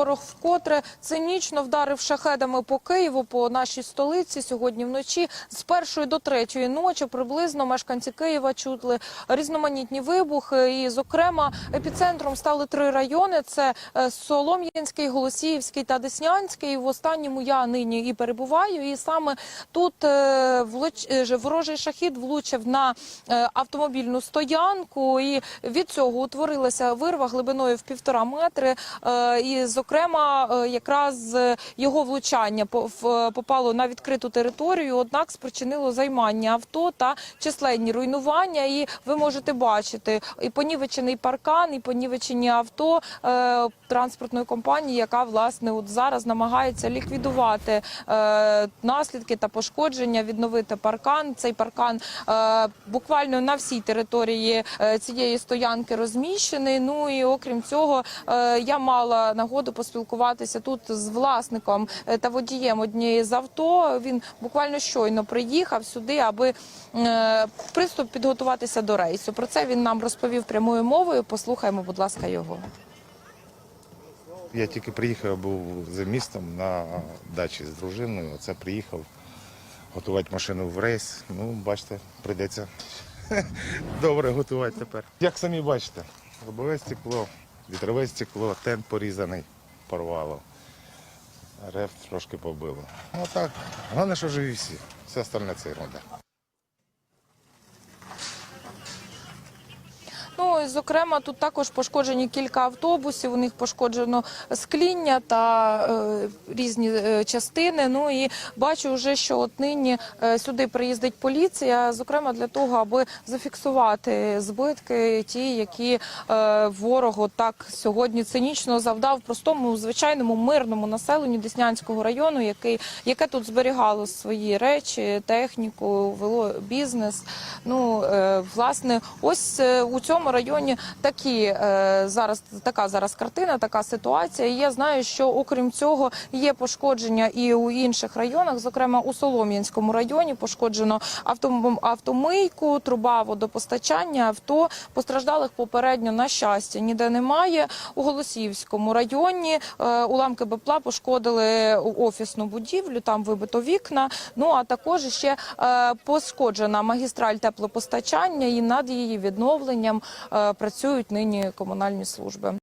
Ворог вкотре цинічно вдарив шахедами по Києву, по нашій столиці сьогодні вночі. З першої до третьої ночі приблизно мешканці Києва чутли різноманітні вибухи. І, зокрема, епіцентром стали три райони: це е, Солом'янський, Голосіївський та Деснянський. В останньому я нині і перебуваю. І саме тут е, влуч... е, ворожий шахід влучив на автомобільну стоянку, і від цього утворилася вирва глибиною в півтора метри. І, зокрема, е, якраз е, його влучання по- попало на відкриту територію, однак спричинило займання авто та численні руйнування. І ви можете бачити і понівечений паркан, і понівечені авто е, транспортної компанії, яка власне от зараз намагається ліквідувати е, наслідки та пошкодження, відновити паркан. Цей паркан е, буквально на всій території е, цієї стоянки розміщений. Ну і окрім цього, е, я мала нагоду поспілкуватися тут з власником е, та водієм однієї з авто. Він буквально щойно приїхав сюди, аби е, приступ підготуватися до рейсу. Про це він нам розповів прямою мовою. Послухаємо, будь ласка, його. Я тільки приїхав, був за містом на дачі з дружиною. Оце приїхав готувати машину в рейс. Ну, бачите, прийдеться добре готувати тепер. Як самі бачите, лобове стекло, вітрове стекло, тент порізаний, порвало. Реф трошки побило. Ну так, головне, що живі всі. Все остальне це ерунда. Ну зокрема, тут також пошкоджені кілька автобусів. У них пошкоджено скління та е, різні е, частини. Ну і бачу вже, що от нині е, сюди приїздить поліція, зокрема для того, аби зафіксувати збитки, ті, які е, ворогу так сьогодні цинічно завдав простому звичайному мирному населенню Деснянського району, який яке тут зберігало свої речі, техніку, вело бізнес. Ну е, власне, ось е, у цьому районі такі е, зараз така зараз картина, така ситуація. Я знаю, що окрім цього є пошкодження і у інших районах, зокрема у Солом'янському районі, пошкоджено автом- автомийку, труба водопостачання, авто постраждалих попередньо на щастя ніде немає. У Голосіївському районі е, уламки БПЛА пошкодили офісну будівлю, там вибито вікна. Ну а також ще е, пошкоджена магістраль теплопостачання, і над її відновленням працюють нині комунальні служби.